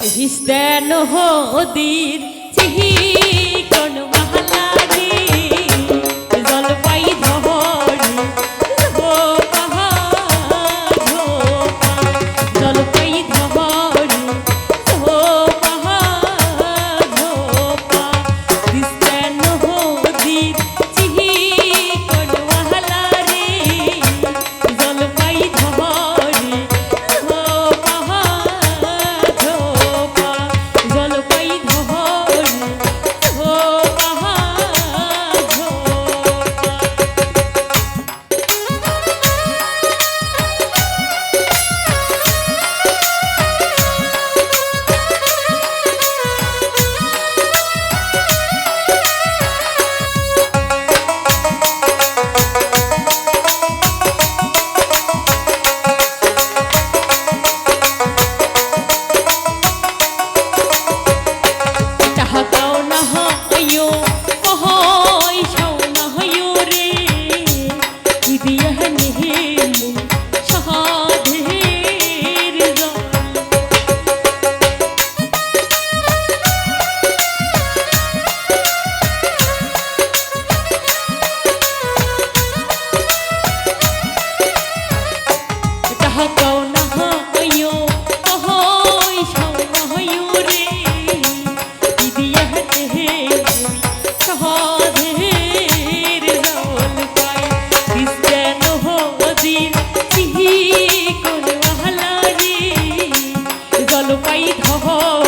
রিস্তান হদির চিহি কোন মহলা হে oh.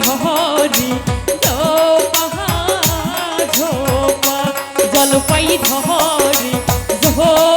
ধরি ধোপা জলপাই ধরি ধোপা।